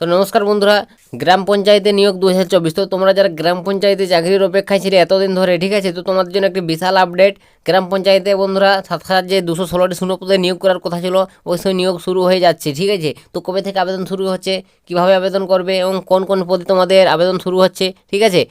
তো নমস্কার বন্ধুরা, গ্রাম পঞ্চায়েতে নিয়োগ দু হাজার চব্বিশ। তো তোমরা যারা গ্রাম পঞ্চায়েতে চাকরির অপেক্ষায় ছিল এতদিন ধরে, ঠিক আছে? তো তোমাদের জন্য একটি বিশাল আপডেট গ্রাম পঞ্চায়েতে বন্ধুরা সাত হাজার যে দুশো ষোলোটি শূন্যপদে নিয়োগ করার কথা ছিল, ওই সময় নিয়োগ শুরু হয়ে যাচ্ছে, ঠিক আছে? তো কবে থেকে আবেদন শুরু হচ্ছে, কীভাবে আবেদন করবে এবং কোন কোন পদে তোমাদের আবেদন শুরু হচ্ছে, ঠিক আছে?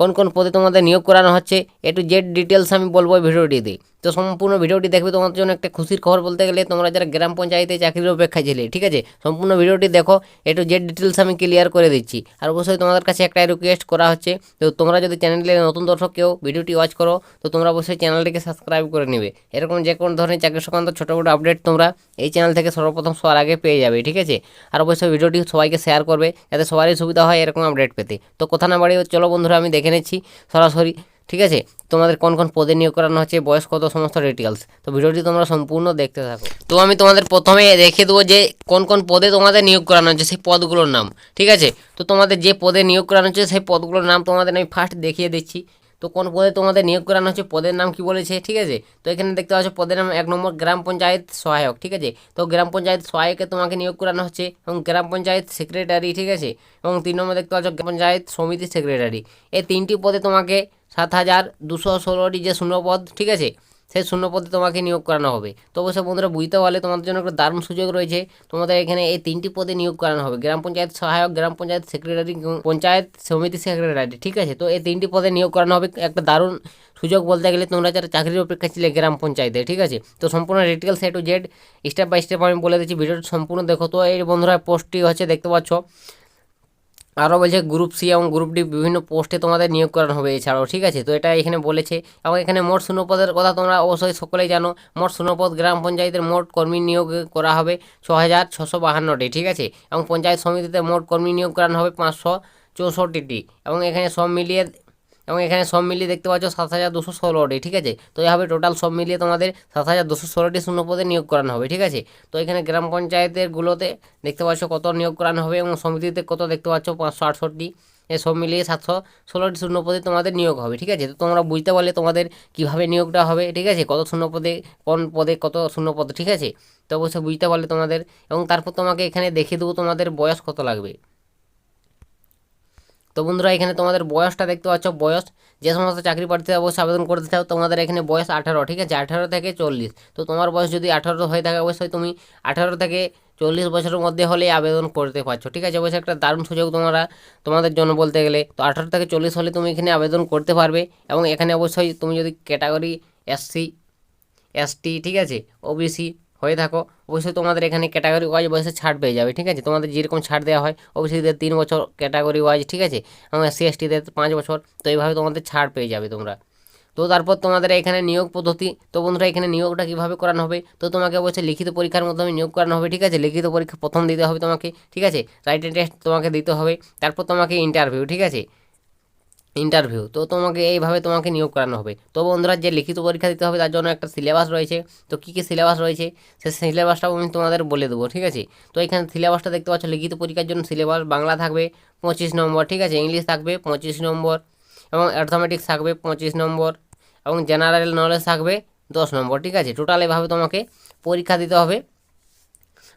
কোন কোন পদে তোমাদের নিয়োগ করানো হচ্ছে একটু জেড ডিটেলস আমি বলব ভিডিওটিতে তো সম্পূর্ণ ভিডিওটি দেখবে তোমাদের জন্য একটা খুশির খবর বলতে গেলে তোমরা যারা গ্রাম পঞ্চায়েতে চাকরির অপেক্ষায় ছিলে, ঠিক আছে? সম্পূর্ণ ভিডিওটি দেখো একটু জেড ডিটেলস আমি ক্লিয়ার করে দিচ্ছি। আর অবশ্যই তোমাদের কাছে একটা রিকোয়েস্ট করা হচ্ছে, তো তোমরা যদি চ্যানেলে নতুন দর্শক কেউ ভিডিওটি ওয়াচ করো, তো তোমরা অবশ্যই চ্যানেলটিকে সাবস্ক্রাইব করে নেবে। এরকম যে কোনো ধরনের চাকরি সংক্রান্ত ছোটো ছোটো আপডেট তোমরা এই চ্যানেল থেকে সর্বপ্রথম সবার আগে পেয়ে যাবে, ঠিক আছে? আর অবশ্যই ভিডিওটি সবাইকে শেয়ার করবে, যাতে সবারই সুবিধা হয় এরকম আপডেট পেতে। তো কথা না বাড়িয়ে, চলো বন্ধুরা, আমি দেখে নিচ্ছি সরাসরি। ঠিক আছে? তোমাদের কোন কোন পদে নিয়োগ করানো হচ্ছে, বয়স কত, সমস্ত ডিটেলস তো ভিডিওটি তোমরা সম্পূর্ণ দেখতে থাকো। তো আমি তোমাদের প্রথমে দেখিয়ে দেবো যে কোন কোন পদে তোমাদের নিয়োগ করানো হচ্ছে, সেই পদগুলোর নাম। ঠিক আছে? তো তোমাদের যে পদে নিয়োগ করানো হচ্ছে, সেই পদগুলোর নাম তোমাদের আমি ফার্স্ট দেখিয়ে দিচ্ছি। তো কোন পদে তোমাদের নিয়োগ করানো হচ্ছে? পদের নাম কি বলেছে? ঠিক আছে? তো এখানে দেখতে পাচ্ছ পদের নাম এক নম্বর গ্রাম পঞ্চায়েত সহায়ক, ঠিক আছে? তো গ্রাম পঞ্চায়েত সহায়কে তোমাকে নিয়োগ করানো হচ্ছে এবং গ্রাম পঞ্চায়েত সেক্রেটারি, ঠিক আছে? এবং তিন নম্বর দেখতে পাচ্ছ গ্রাম পঞ্চায়েত সমিতি সেক্রেটারি। এই তিনটি পদে তোমাকে সাত হাজার দুশো ষোলোটি যে শূন্য পদ ঠিক আছে? সেই শূন্যপদে তোমাকে নিয়োগ করানো হবে। তো অবশ্যই বন্ধুরা বুঝতে পারলে তোমাদের জন্য একটা দারুণ সুযোগ রয়েছে। তোমাদের এখানে এই তিনটি পদে নিয়োগ করানো হবে। গ্রাম পঞ্চায়েত সহায়ক, গ্রাম পঞ্চায়েত সেক্রেটারি পঞ্চায়েত সমিতি সেক্রেটারি, ঠিক আছে? তো এই তিনটি পদে নিয়োগ করানো হবে। একটা দারুণ সুযোগ বলতে গেলে তোমরা যারা চাকরির অপেক্ষা ছিলে গ্রাম পঞ্চায়েতে, ঠিক আছে? তো সম্পূর্ণ details A to Z step by step আমি বলে দিচ্ছি। ভিডিওটা সম্পূর্ণ দেখো। তো এই বন্ধুরা পোস্টটি হচ্ছে, দেখতে পাচ্ছ আরও বলছে গ্রুপ সি এবং গ্রুপ ডি বিভিন্ন পোস্টে তোমাদের নিয়োগ করানো হবে এছাড়াও, ঠিক আছে? তো এটা এখানে বলেছে। এবং এখানে মোট শূন্যপদের কথা তোমরা অবশ্যই সকলেই জানো। মোট শূন্যপদ গ্রাম পঞ্চায়েতের মোট কর্মী নিয়োগ করা হবে ছ হাজার ছশো বাহান্নটি, ঠিক আছে? এবং পঞ্চায়েত সমিতিতে মোট কর্মী নিয়োগ করানো হবে পাঁচশো চৌষট্টিটি। এবং এখানে সব মিলিয়ে এবং এখানে সব মিলিয়ে দেখতে পাচ্ছ সাত হাজার দুশো ষোলোটি, ঠিক আছে? তো এভাবে টোটাল সব মিলিয়ে তোমাদের সাত হাজার দুশো ষোলোটি শূন্যপদে নিয়োগ করানো হবে, ঠিক আছে? তো এখানে গ্রাম পঞ্চায়েতের গুলোতে দেখতে পাচ্ছ কত নিয়োগ করানো হবে এবং সমিতিতে কত দেখতে পাচ্ছ? পাঁচশো আটষট্টি। সব মিলিয়ে সাতশো ষোলোটি শূন্যপদে তোমাদের নিয়োগ হবে, ঠিক আছে? তো তোমরা বুঝতে পারলে তোমাদের কীভাবে নিয়োগটা হবে, ঠিক আছে? কত শূন্যপদে, কোন পদে কত শূন্যপদ, ঠিক আছে? তো অবশ্যই বুঝতে পারলে তোমাদের এবং তারপর তোমাকে এখানে দেখিয়ে দেবো তোমাদের বয়স কত লাগবে। তো বন্ধুরা, এখানে তোমাদের বয়সটা দেখতে পাচ্ছ, বয়স যে সমস্ত চাকরি প্রার্থীরা অবশ্যই আবেদন করতে চাও, তোমাদের এখানে বয়স আঠারো, ঠিক আছে? আঠারো থেকে চল্লিশ। তো তোমার বয়স যদি আঠারো হয়ে থাকে, অবশ্যই তুমি আঠারো থেকে চল্লিশ বছরের মধ্যে হলে আবেদন করতে পারছ, ঠিক আছে? অবশ্যই একটা দারুণ সুযোগ তোমরা, তোমাদের জন্য বলতে গেলে। তো আঠারো থেকে চল্লিশ হলে তুমি এখানে আবেদন করতে পারবে এবং এখানে অবশ্যই তুমি যদি ক্যাটাগরি এসসি, এসটি, ঠিক আছে? ওবিসি হয়ে থাকো। অবশ্যই তোমাদের এখানে ক্যাটাগরি ওয়াইজ বয়সে ছাড় পেয়ে যাবে, ঠিক আছে? তোমাদের যেরকম ছাড় দেওয়া হয় ওবিসিদের তিন বছর ক্যাটাগরি ওয়াইজ ঠিক আছে? এবং এসসি এসটিদের পাঁচ বছর, তো এইভাবে তোমাদের ছাড় পেয়ে যাবে তোমরা। তো তারপর তোমাদের এখানে নিয়োগ পদ্ধতি, তো বন্ধুরা এখানে নিয়োগটা কীভাবে করানো হবে? তো তোমাকে অবশ্যই লিখিত পরীক্ষার মাধ্যমে নিয়োগ করানো হবে, ঠিক আছে? লিখিত পরীক্ষা প্রথম দিতে হবে তোমাকে, ঠিক আছে? রাইটেন টেস্ট তোমাকে দিতে হবে, তারপর তোমাকে ইন্টারভিউ ঠিক আছে? ইন্টারভিউ তো তোমাকে এইভাবে তোমাকে নিয়োগ করানো হবে। তো বন্ধুরা, যে লিখিত পরীক্ষা দিতে হবে, তার জন্য একটা সিলেবাস রয়েছে। তো কী কী সিলেবাস রয়েছে? সে সিলেবাসটাও আমি তোমাদের বলে দেবো, ঠিক আছে? তো এখানে সিলেবাসটা দেখতে পাচ্ছ, লিখিত পরীক্ষার জন্য সিলেবাস বাংলা থাকবে, পঁচিশ নম্বর, ঠিক আছে? ইংলিশ থাকবে, পঁচিশ নম্বর। এবং অ্যাথমেটিক্স থাকবে, পঁচিশ নম্বর। এবং জেনারেল নলেজ থাকবে, দশ নম্বর, ঠিক আছে? টোটাল এভাবে তোমাকে পরীক্ষা দিতে হবে,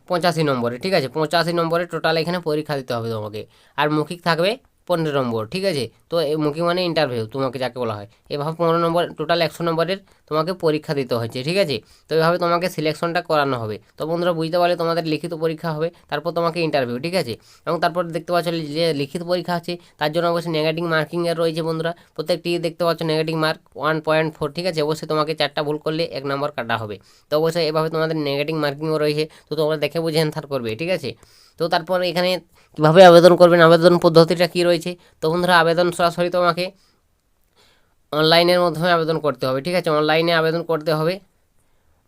পঁচাশি নম্বরে, ঠিক আছে? পঁচাশি নম্বরে টোটাল এখানে পরীক্ষা দিতে হবে তোমাকে। আর মৌখিক থাকবে পনেরো নম্বর, ঠিক আছে? তো মুখী মানে ইন্টারভিউ তোমাকে যাকে বলা হয়। এভাবে পনেরো নম্বর টোটাল একশো নম্বরের তোমাকে পরীক্ষা দিতে হচ্ছে ঠিক আছে? তো এভাবে তোমাকে সিলেকশনটা করানো হবে। তো বন্ধুরা, বুঝতে পারলে তোমাদের লিখিত পরীক্ষা হবে, তারপর তোমাকে ইন্টারভিউ ঠিক আছে? এবং তারপর দেখতে পাচ্ছ যে লিখিত পরীক্ষা আছে, তার জন্য অবশ্যই নেগেটিভ মার্কিংয়ের রয়েছে বন্ধুরা। প্রত্যেকটি দেখতে পাচ্ছ negative mark one point four ঠিক আছে? অবশ্যই তোমাকে চারটা ভুল করলে এক নম্বর কাটা হবে। তো অবশ্যই এভাবে তোমাদের নেগেটিভ মার্কিংও রয়েছে, তো তোমরা দেখে বুঝে অ্যান্সার করবে, ঠিক আছে? তো তারপর এখানে কীভাবে আবেদন করবেন, আবেদন পদ্ধতিটা কী রয়েছে? তো বন্ধুরা, আবেদন সরাসরি তোমাকে অনলাইনের মাধ্যমে আবেদন করতে হবে, ঠিক আছে? অনলাইনে আবেদন করতে হবে।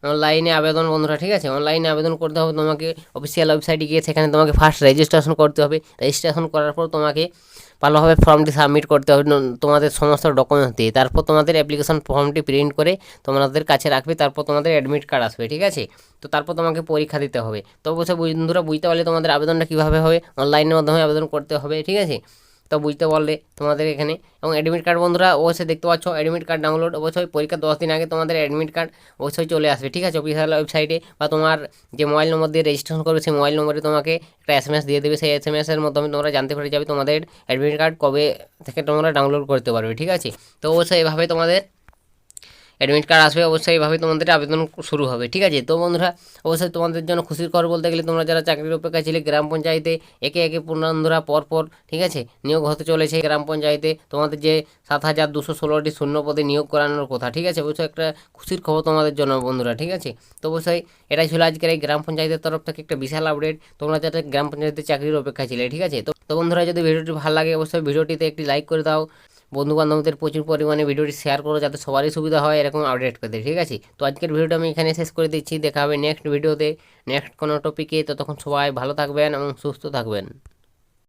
অনলাইনে আবেদন, বন্ধুরা, ঠিক আছে? অনলাইনে আবেদন করতে হবে তোমাকে অফিসিয়াল ওয়েবসাইটে গিয়ে সেখানে তোমাকে ফার্স্ট রেজিস্ট্রেশন করতে হবে। রেজিস্ট্রেশন করার পর তোমাকে ভালোভাবে ফর্মটি সাবমিট করতে হবে তোমাদের সমস্ত ডকুমেন্টস দিয়ে। তারপর তোমাদের অ্যাপ্লিকেশন ফর্মটি প্রিন্ট করে তোমাদের কাছে রাখবে, তারপর তোমাদের অ্যাডমিট কার্ড আসবে, ঠিক আছে? তো তারপর তোমাকে পরীক্ষা দিতে হবে। তো অবশ্যই বন্ধুরা, বুঝতে পারলে তোমাদের আবেদনটা কীভাবে হবে? অনলাইনের মাধ্যমে আবেদন করতে হবে, ঠিক আছে? তো বুঝতে পারলে তোমাদের এখানে। এবং অ্যাডমিট কার্ড বন্ধুরা, অবশ্যই দেখতে পাচ্ছ অ্যাডমিট কার্ড ডাউনলোড অবশ্যই পরীক্ষা দশ দিন আগে তোমাদের অ্যাডমিট কার্ড অবশ্যই চলে আসবে, ঠিক আছে? অফিসিয়াল ওয়েবসাইটে বা তোমার যে মোবাইল নম্বর দিয়ে রেজিস্ট্রেশন করবে, সেই মোবাইল নম্বরে তোমাকে একটা এস দিয়ে দেবে। সেই এস এম এসের মাধ্যমে তোমরা জানতে পেরে যাবে তোমাদের অ্যাডমিট কার্ড কবে থেকে তোমরা ডাউনলোড করতে পারবে, ঠিক আছে? তো অবশ্যই এভাবে তোমাদের অ্যাডমিট কার্ড আসবে, অবশ্যই এইভাবে তোমাদের আবেদন শুরু হবে, ঠিক আছে? তো বন্ধুরা, অবশ্যই তোমাদের জন্য খুশির খবর বলতে গেলে তোমরা যারা চাকরির অপেক্ষায় ছিলে গ্রাম পঞ্চায়েতে, একে একে পূর্ণান্ধরা পর পর ঠিক আছে? নিয়োগ হতে চলেছে গ্রাম পঞ্চায়েতে, তোমাদের যে সাত হাজার দুশো ষোলোটি শূন্য পদে নিয়োগ করানোর কথা, ঠিক আছে? অবশ্যই একটা খুশির খবর তোমাদের জন্য বন্ধুরা, ঠিক আছে? তো অবশ্যই এটাই ছিল আজকের এই গ্রাম পঞ্চায়েতের তরফ থেকে একটা বিশাল আপডেট তোমরা যাতে গ্রাম পঞ্চায়েতে চাকরির অপেক্ষায় ছিলে, ঠিক আছে? তো বন্ধুরা, যদি ভিডিওটি ভালো লাগে, অবশ্যই ভিডিওটিতে একটি লাইক করে দাও। বন্ধু বান্ধবদের প্রচুর পরিমাণে ভিডিওটি শেয়ার করো যাতে সবারই সুবিধা হয়, এরকম আপডেট পেতে, ঠিক আছে? তো আজকের ভিডিওটা আমি এখানে শেষ করে দিচ্ছি, দেখা হবে নেক্সট ভিডিওতে নেক্সট কোনো টপিকে ততক্ষণ সবাই ভালো থাকবেন এবং সুস্থ থাকবেন।